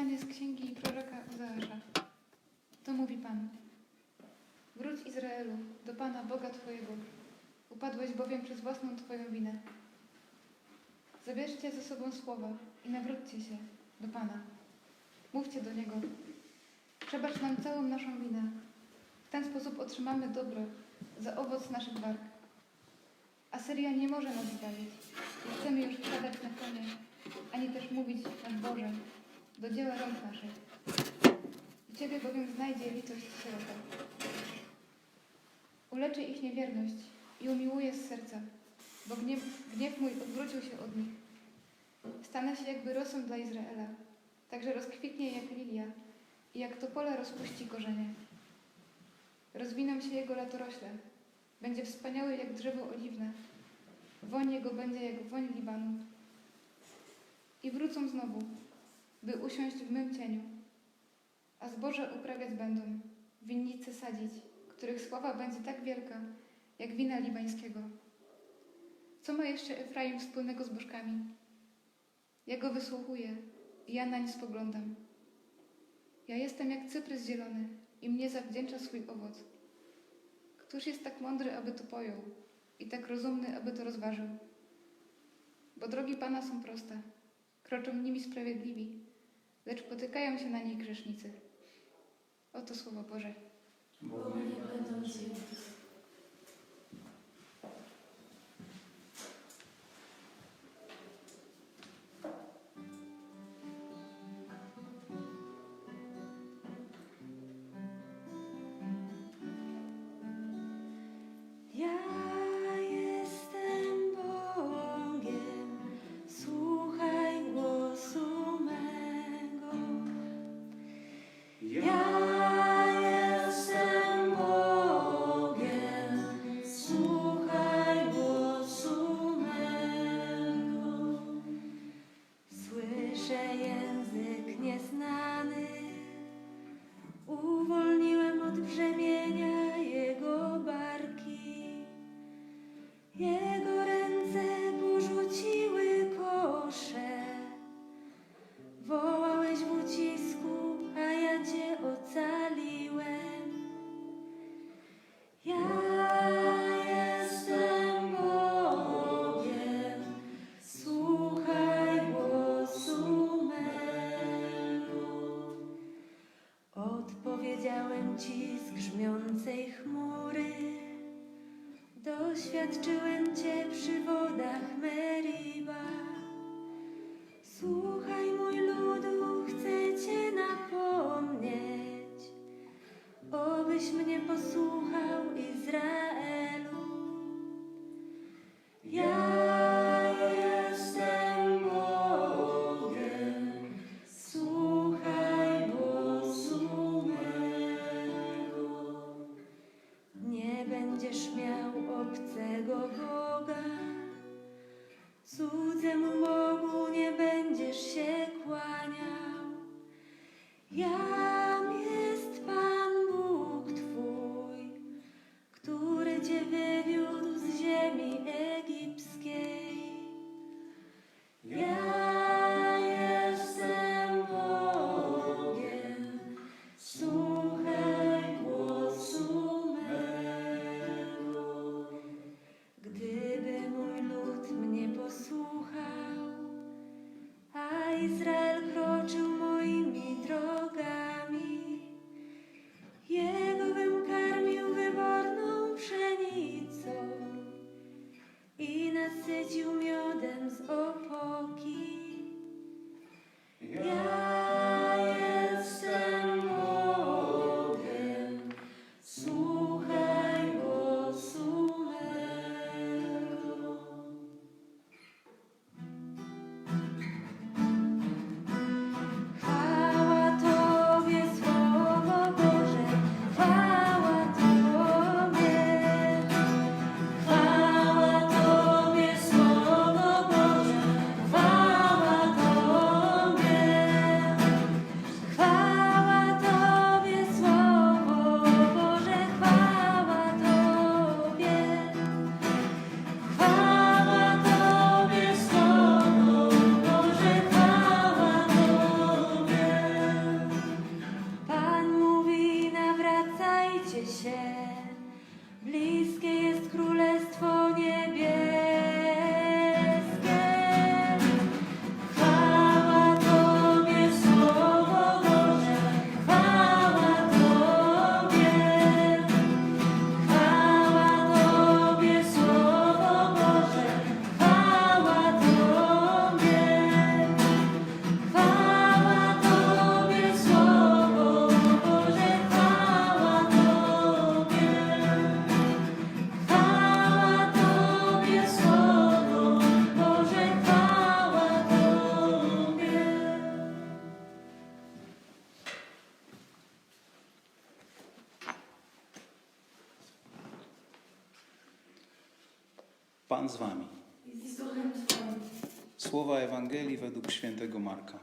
Czytanie z księgi proroka Ozeasza. To mówi Pan. Wróć Izraelu do Pana Boga Twojego. Upadłeś bowiem przez własną Twoją winę. Zabierzcie ze sobą słowa i nawróćcie się do Pana. Mówcie do Niego. Przebacz nam całą naszą winę. W ten sposób otrzymamy dobro za owoc naszych walk. Asyria nie może nas zbawić. Nie chcemy już wpadać na konie, ani też mówić na Boże do dzieła rąk naszych. W Ciebie bowiem znajdzie litość sierota. Uleczy ich niewierność i umiłuje z serca, bo gniew, gniew mój odwrócił się od nich. Stanę się jakby rosą dla Izraela, także rozkwitnie jak lilia i jak topola rozpuści korzenie. Rozwiną się jego latorośle, będzie wspaniały jak drzewo oliwne, woń jego będzie jak woń Libanu. I wrócą znowu, by usiąść w mym cieniu, a zboże uprawiać będą, winnice sadzić, których sława będzie tak wielka, jak wina libańskiego. Co ma jeszcze Efraim wspólnego z bożkami? Ja go wysłuchuję i ja nań spoglądam. Ja jestem jak cyprys zielony i mnie zawdzięcza swój owoc. Któż jest tak mądry, aby to pojął i tak rozumny, aby to rozważył? Bo drogi Pana są proste, kroczą nimi sprawiedliwi, lecz potykają się na nich grzesznicy. Oto słowo Boże. Bo nie będą. Rezium iodem z opor. Pan z wami. Słowa Ewangelii według świętego Marka.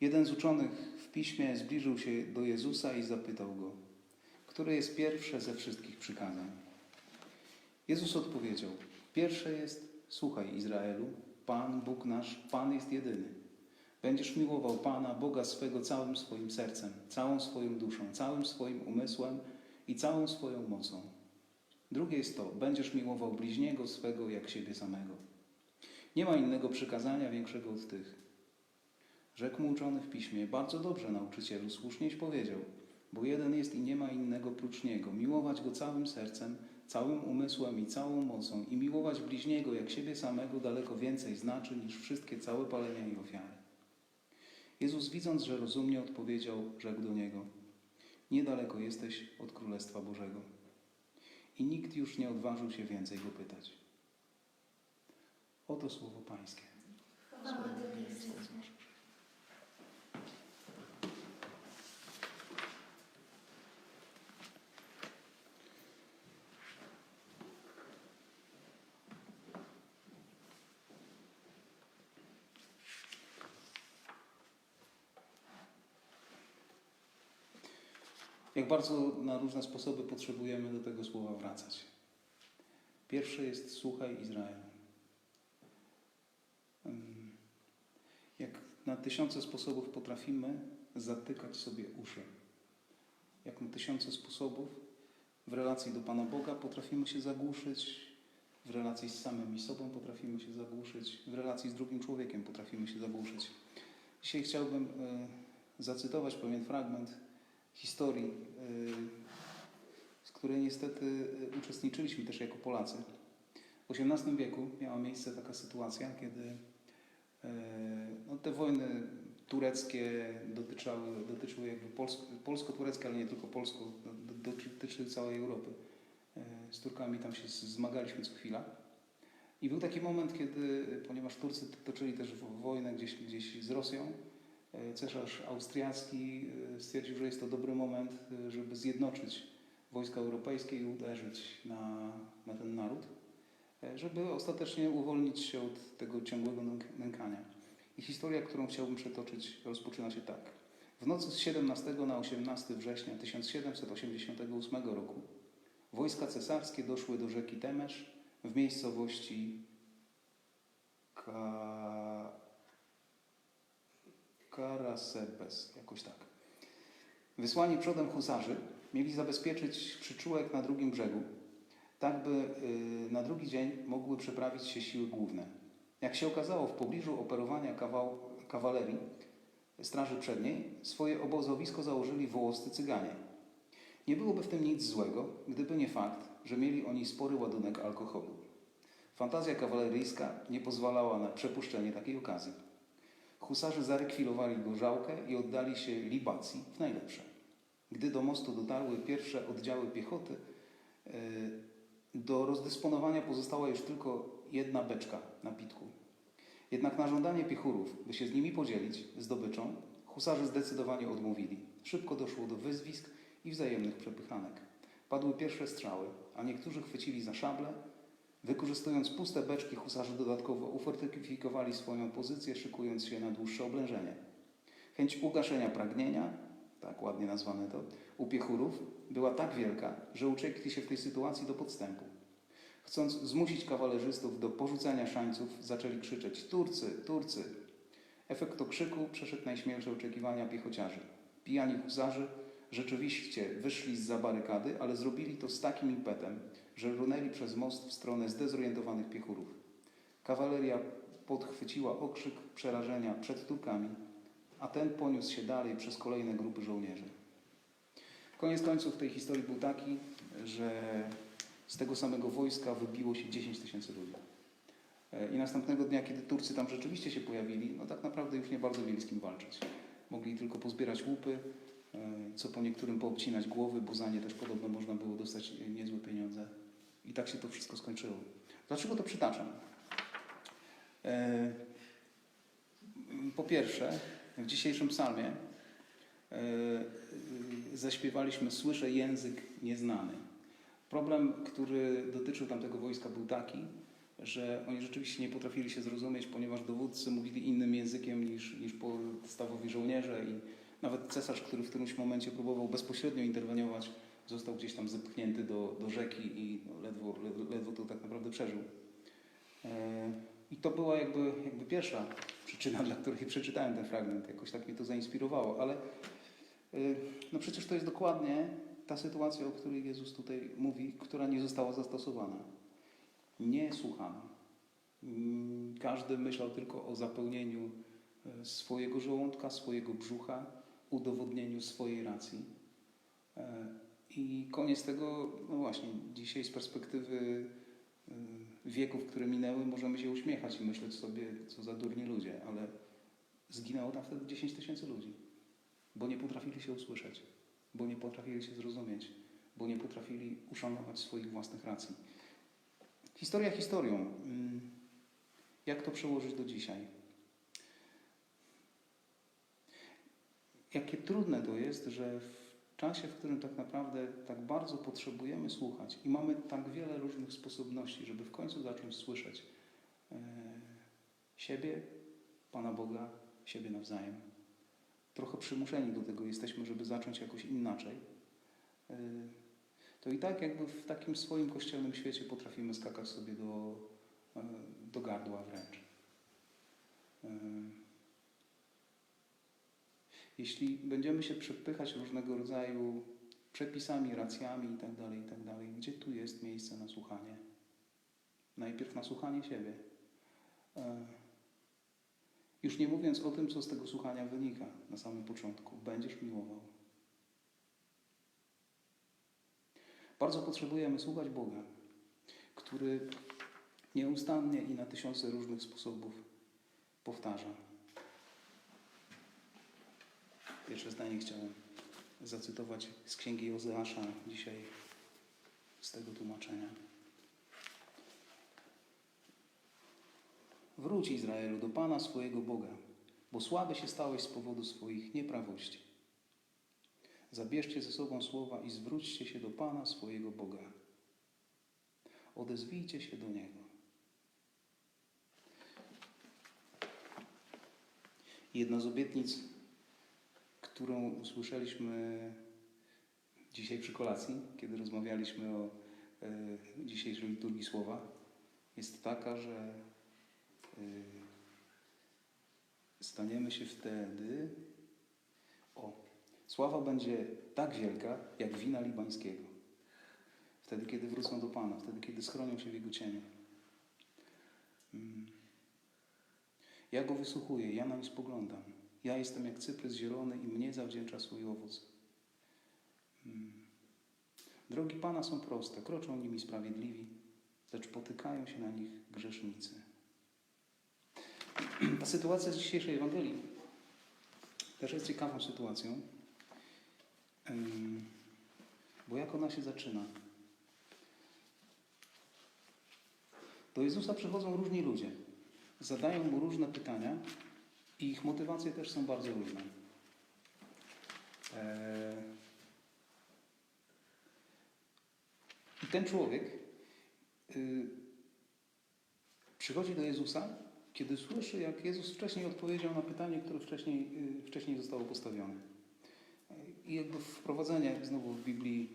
Jeden z uczonych w piśmie zbliżył się do Jezusa i zapytał go, które jest pierwsze ze wszystkich przykazań. Jezus odpowiedział: Pierwsze jest: Słuchaj, Izraelu, Pan, Bóg nasz, Pan jest jedyny. Będziesz miłował Pana, Boga swego całym swoim sercem, całą swoją duszą, całym swoim umysłem i całą swoją mocą. Drugie jest to: będziesz miłował bliźniego swego jak siebie samego. Nie ma innego przykazania większego od tych. Rzekł mu uczony w piśmie: Bardzo dobrze, nauczycielu, słusznieś powiedział, bo jeden jest i nie ma innego prócz niego. Miłować go całym sercem, całym umysłem i całą mocą, i miłować bliźniego jak siebie samego daleko więcej znaczy niż wszystkie całe palenia i ofiary. Jezus, widząc, że rozumnie odpowiedział, rzekł do niego: Niedaleko jesteś od Królestwa Bożego. I nikt już nie odważył się więcej go pytać. Oto słowo Pańskie. Chwała Tobie, Jak bardzo na różne sposoby potrzebujemy do tego słowa wracać. Pierwsze jest słuchaj Izraelu. Ym, Jak na tysiące sposobów potrafimy zatykać sobie uszy. Jak na tysiące sposobów w relacji do Pana Boga potrafimy się zagłuszyć, w relacji z samymi sobą potrafimy się zagłuszyć, w relacji z drugim człowiekiem potrafimy się zagłuszyć. Dzisiaj chciałbym e, zacytować pewien fragment historii, y, z której niestety y, uczestniczyliśmy też jako Polacy. W XVIII wieku miała miejsce taka sytuacja, kiedy y, no, te wojny tureckie dotyczyły, dotyczyły jakby polsko, polsko-tureckie, ale nie tylko polsko, do- do- dotyczyły całej Europy. Z Turkami tam się zmagaliśmy co chwila. I był taki moment, kiedy, ponieważ Turcy toczyli też wo- wojnę gdzieś, gdzieś z Rosją, Cesarz austriacki e, stwierdził, że jest to dobry moment, e, żeby zjednoczyć wojska europejskie i uderzyć na, na ten naród, e, żeby ostatecznie uwolnić się od tego ciągłego nęk- nękania. I historia, którą chciałbym przetoczyć, rozpoczyna się tak. W nocy z 17 na 18 września 1788 roku wojska cesarskie doszły do rzeki Temesz w miejscowości Ka... Karasepes, jakoś tak. Wysłani przodem husarzy mieli zabezpieczyć przyczółek na drugim brzegu, tak by y, na drugi dzień mogły przeprawić się siły główne. Jak się okazało, w pobliżu operowania kawał, kawalerii, straży przedniej, swoje obozowisko założyli wołosty cyganie. Nie byłoby w tym nic złego, gdyby nie fakt, że mieli oni spory ładunek alkoholu. Fantazja kawaleryjska nie pozwalała na przepuszczenie takiej okazji. Husarze zarekwirowali gorzałkę i oddali się libacji w najlepsze. Gdy do mostu dotarły pierwsze oddziały piechoty, e, do rozdysponowania pozostała już tylko jedna beczka napitku. Jednak na żądanie piechurów, by się z nimi podzielić zdobyczą, husarze zdecydowanie odmówili. Szybko doszło do wyzwisk i wzajemnych przepychanek. Padły pierwsze strzały, a niektórzy chwycili za szable, Wykorzystując puste beczki, husarze dodatkowo ufortyfikowali swoją pozycję, szykując się na dłuższe oblężenie. Chęć ugaszenia pragnienia, tak ładnie nazwane to, u piechurów była tak wielka, że uciekli się w tej sytuacji do podstępu. Chcąc zmusić kawalerzystów do porzucania szańców, zaczęli krzyczeć Turcy, Turcy. Efekt okrzyku przeszedł najśmielsze oczekiwania piechociarzy. Pijani husarze rzeczywiście wyszli z barykady, ale zrobili to z takim impetem, że runęli przez most w stronę zdezorientowanych piechurów. Kawaleria podchwyciła okrzyk przerażenia przed Turkami, a ten poniósł się dalej przez kolejne grupy żołnierzy. Koniec końców tej historii był taki, że z tego samego wojska wybiło się 10 tysięcy ludzi. E, I następnego dnia, kiedy Turcy tam rzeczywiście się pojawili, no tak naprawdę już nie bardzo mieli z kim walczyć. Mogli tylko pozbierać łupy, co po niektórym poobcinać głowy, bo za nie też podobno można było dostać niezłe pieniądze. I tak się to wszystko skończyło. Dlaczego to przytaczam? E, Po pierwsze, w dzisiejszym psalmie e, e, zaśpiewaliśmy Słyszę język nieznany. Problem, który dotyczył tamtego wojska był taki, że oni rzeczywiście nie potrafili się zrozumieć, ponieważ dowódcy mówili innym językiem niż, niż podstawowi żołnierze i nawet cesarz, który w którymś momencie próbował bezpośrednio interweniować, został gdzieś tam zepchnięty do, do rzeki i no, ledwo, ledwo, ledwo to tak naprawdę przeżył. E, I to była jakby, jakby pierwsza przyczyna, dla której przeczytałem ten fragment. Jakoś tak mnie to zainspirowało, ale y, no przecież to jest dokładnie ta sytuacja, o której Jezus tutaj mówi, która nie została zastosowana. Nie słuchano. Każdy myślał tylko o zapełnieniu e, swojego żołądka, swojego brzucha, udowodnieniu swojej racji. E, I koniec tego, no właśnie, dzisiaj z perspektywy y, wieków, które minęły, możemy się uśmiechać i myśleć sobie, co za durni ludzie, ale zginęło tam wtedy 10 tysięcy ludzi, bo nie potrafili się usłyszeć, bo nie potrafili się zrozumieć, bo nie potrafili uszanować swoich własnych racji. Historia historią. Mm, Jak to przełożyć do dzisiaj? Jakie trudne to jest, że w czasie, w którym tak naprawdę tak bardzo potrzebujemy słuchać i mamy tak wiele różnych sposobności, żeby w końcu zacząć słyszeć e, siebie, Pana Boga, siebie nawzajem. Trochę przymuszeni do tego jesteśmy, żeby zacząć jakoś inaczej. E, to i tak jakby w takim swoim kościelnym świecie potrafimy skakać sobie do, e, do gardła wręcz. Jeśli będziemy się przepychać różnego rodzaju przepisami, racjami itd., itd., gdzie tu jest miejsce na słuchanie? Najpierw na słuchanie siebie. E, Już nie mówiąc o tym, co z tego słuchania wynika na samym początku. Będziesz miłował. Bardzo potrzebujemy słuchać Boga, który nieustannie i na tysiące różnych sposobów powtarza. Pierwsze zdanie chciałem zacytować z księgi Ozeasza dzisiaj z tego tłumaczenia. Wróć Izraelu do Pana swojego Boga, bo słaby się stałeś z powodu swoich nieprawości. Zabierzcie ze sobą słowa i zwróćcie się do Pana swojego Boga. Odezwijcie się do Niego. Jedna z obietnic, którą usłyszeliśmy dzisiaj przy kolacji, kiedy rozmawialiśmy o e, dzisiejszej liturgii słowa, jest taka, że e, staniemy się wtedy. O, sława będzie tak wielka, jak wina libańskiego. Wtedy, kiedy wrócą do Pana, wtedy, kiedy schronią się w Jego cieniu. Mm. Ja go wysłuchuję, ja nań spoglądam. Ja jestem jak cyprys zielony i mnie zawdzięcza swój owoc. Mm. Drogi Pana są proste, kroczą nimi sprawiedliwi, lecz potykają się na nich grzesznicy. Ta sytuacja z dzisiejszej Ewangelii też jest ciekawą sytuacją, bo jak ona się zaczyna? Do Jezusa przychodzą różni ludzie, zadają mu różne pytania i ich motywacje też są bardzo różne. Eee, I ten człowiek y, przychodzi do Jezusa, kiedy słyszy, jak Jezus wcześniej odpowiedział na pytanie, które wcześniej, y, wcześniej zostało postawione. I jakby wprowadzenie znowu w Biblii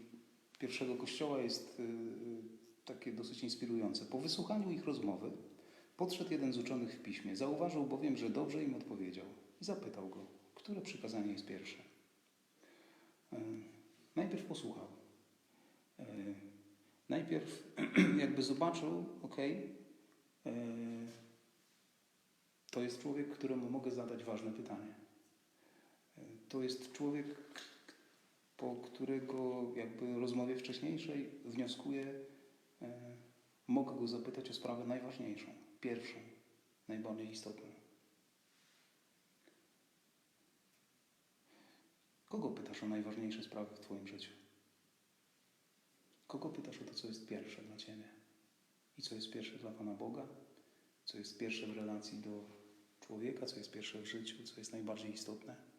pierwszego kościoła jest y, takie dosyć inspirujące. Po wysłuchaniu ich rozmowy podszedł jeden z uczonych w piśmie. Zauważył bowiem, że dobrze im odpowiedział i zapytał go, które przykazanie jest pierwsze. E, Najpierw posłuchał. E, Najpierw jakby zobaczył, ok, to jest człowiek, któremu mogę zadać ważne pytanie. E, To jest człowiek, po którego jakby rozmowie wcześniejszej wnioskuję, e, mogę go zapytać o sprawę najważniejszą, pierwszą, najbardziej istotną. Kogo pytasz o najważniejsze sprawy w Twoim życiu? Kogo pytasz o to, co jest pierwsze dla Ciebie? I co jest pierwsze dla Pana Boga? Co jest pierwsze w relacji do, 'Człowieka', co jest pierwsze w człowieka, co jest najbardziej istotne?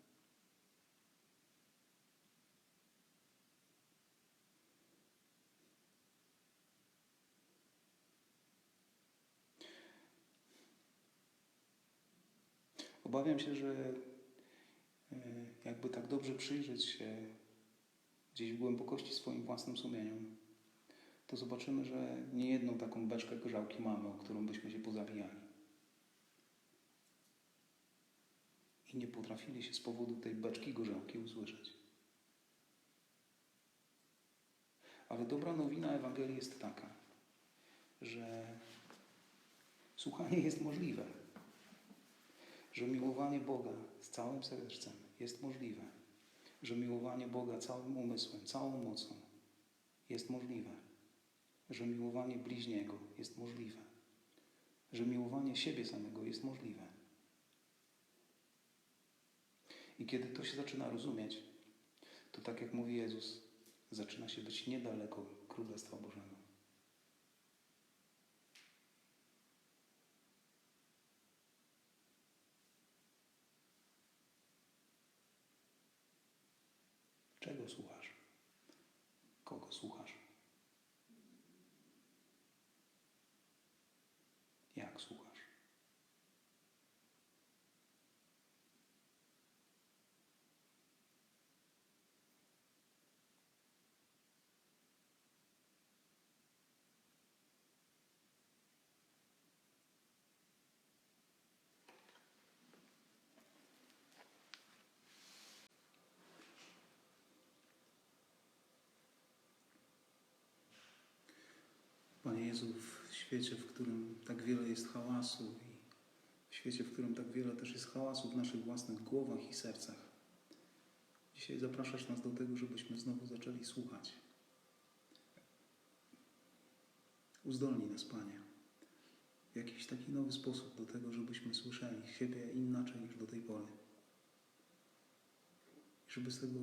Obawiam się, że e, jakby tak dobrze przyjrzeć się gdzieś w głębokości swoim własnym sumieniom, to zobaczymy, że nie jedną taką beczkę gorzałki mamy, o którą byśmy się pozawijali. I nie potrafili się z powodu tej beczki gorzałki usłyszeć. Ale dobra nowina Ewangelii jest taka, że słuchanie jest możliwe, że miłowanie Boga z całym sercem jest możliwe, że miłowanie Boga całym umysłem, całą mocą jest możliwe, że miłowanie bliźniego jest możliwe, że miłowanie siebie samego jest możliwe. I kiedy to się zaczyna rozumieć, to tak jak mówi Jezus, zaczyna się być niedaleko Królestwa Bożego. Czego słuchasz? Kogo słuchasz? Jak słuchasz? Panie Jezu, w świecie, w którym tak wiele jest hałasu i w świecie, w którym tak wiele też jest hałasu w naszych własnych głowach i sercach, dzisiaj zapraszasz nas do tego, żebyśmy znowu zaczęli słuchać. Uzdolnij nas, Panie, w jakiś taki nowy sposób do tego, żebyśmy słyszeli siebie inaczej niż do tej pory. I żeby z tego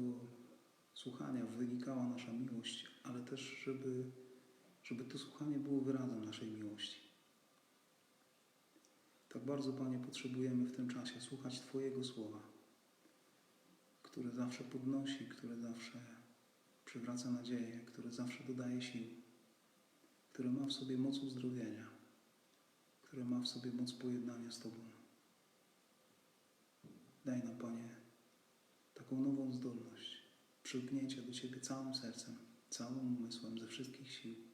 słuchania wynikała nasza miłość, ale też, żeby żeby to słuchanie było wyrazem naszej miłości. Tak bardzo, Panie, potrzebujemy w tym czasie słuchać Twojego słowa, które zawsze podnosi, które zawsze przywraca nadzieję, które zawsze dodaje sił, które ma w sobie moc uzdrowienia, które ma w sobie moc pojednania z Tobą. Daj nam, Panie, taką nową zdolność przylgnięcia do Ciebie całym sercem, całym umysłem, ze wszystkich sił.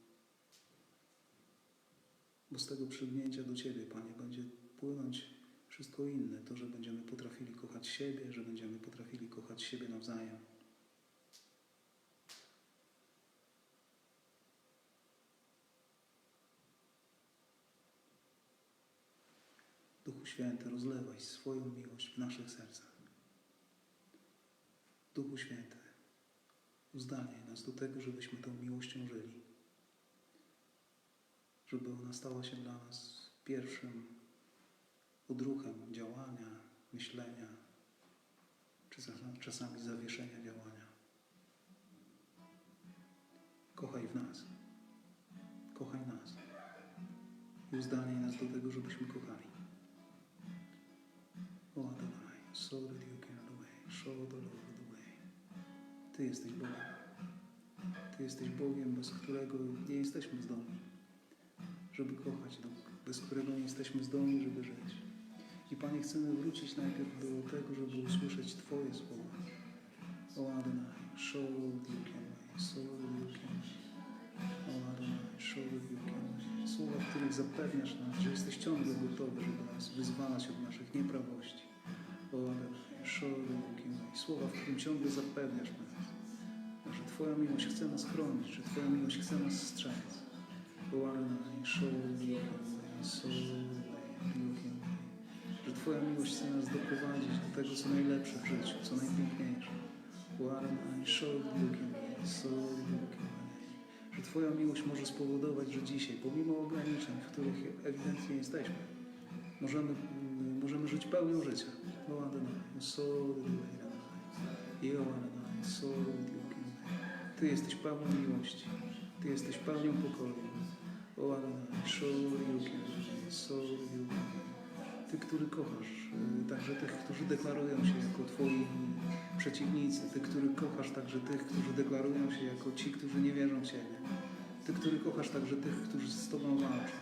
Bo z tego przygnięcia do Ciebie, Panie, będzie płynąć wszystko inne. To, że będziemy potrafili kochać siebie, że będziemy potrafili kochać siebie nawzajem. Duchu Święty, rozlewaj swoją miłość w naszych sercach. Duchu Święty, uzdalnij nas do tego, żebyśmy tą miłością żyli żeby ona stała się dla nas pierwszym odruchem działania, myślenia, czy czasami zawieszenia działania. Kochaj w nas. Kochaj nas. I uzdalnij nas do tego, żebyśmy kochali. O Adonai, so that you can the way, show the Lord the way. Ty jesteś Bogiem. Ty jesteś Bogiem, bez którego nie jesteśmy zdolni żeby kochać, do, bez którego nie jesteśmy zdolni, żeby żyć. I Panie, chcemy wrócić najpierw do tego, żeby usłyszeć Twoje słowa. O Adonai, show you can way, so you can O Adonai, show you can. Słowa, w których zapewniasz nas, że jesteś ciągle gotowy, żeby nas wyzwalać od naszych nieprawości. O Adonai, show you can. Słowa, w którym ciągle zapewniasz nas, że Twoja miłość chce nas chronić, że Twoja miłość chce nas strzec. Że Twoja miłość chce nas doprowadzić do tego, co najlepsze w życiu, co najpiękniejsze. Że Twoja miłość może spowodować, że dzisiaj, pomimo ograniczeń, w których ewidentnie jesteśmy, możemy, mm, możemy żyć pełnią życia. Ty jesteś pełną miłości. Ty jesteś pełnią pokoju. Ty, który kochasz, y, także tych, którzy deklarują się jako Twoi przeciwnicy, Ty, który kochasz także tych, którzy deklarują się jako ci, którzy nie wierzą w Ciebie, Ty, który kochasz także tych, którzy z Tobą walczą,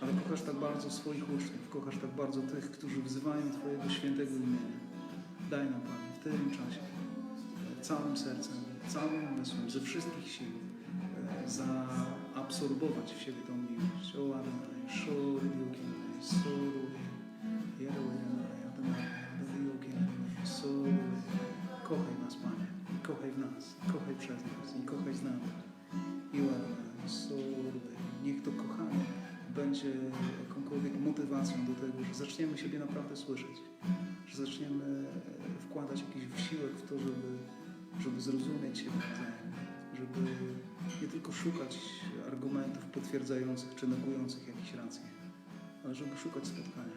ale kochasz tak bardzo swoich uczniów, kochasz tak bardzo tych, którzy wzywają Twojego świętego imienia. Daj nam, Panie, w tym czasie, całym sercem, całym umysłem, ze wszystkich sił, y, za absorbować w siebie tą miłość. O Adonai, Shor Yokinai, Kochaj nas, Panie, kochaj w nas, kochaj przez nas i kochaj z nami. I Adonai, Niech to kochanie będzie jakąkolwiek motywacją do tego, że zaczniemy siebie naprawdę słyszeć, że zaczniemy wkładać jakiś wysiłek w to, żeby, żeby zrozumieć siebie żeby nie tylko szukać argumentów potwierdzających czy negujących jakieś racje, ale żeby szukać spotkania.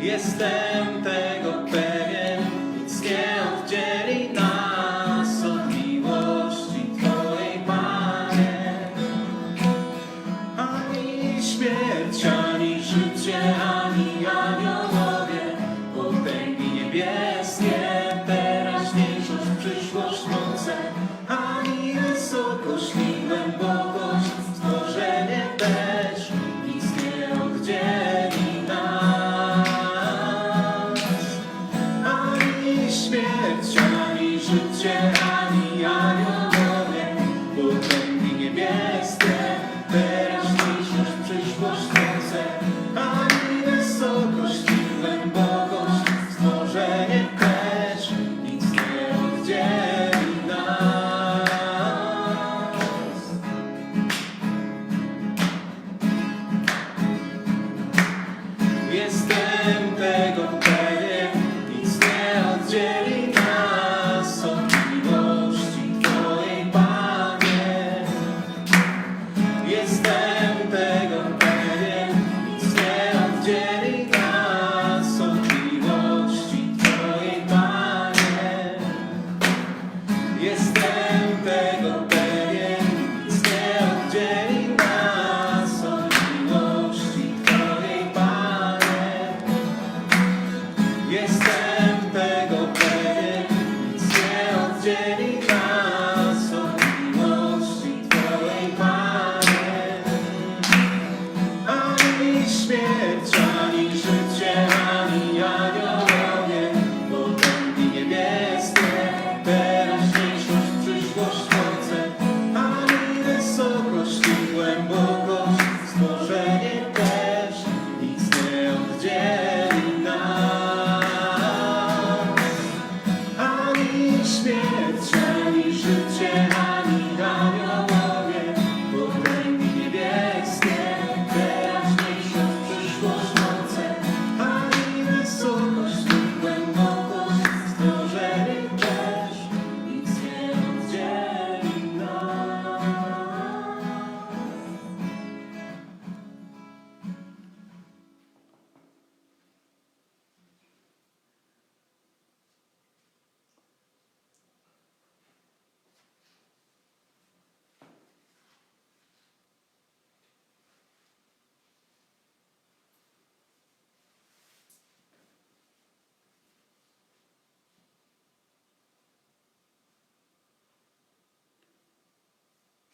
jestem tego pewien.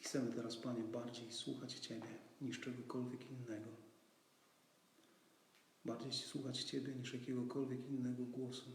Chcemy teraz, Panie, bardziej słuchać Ciebie niż czegokolwiek innego. Bardziej słuchać Ciebie niż jakiegokolwiek innego głosu.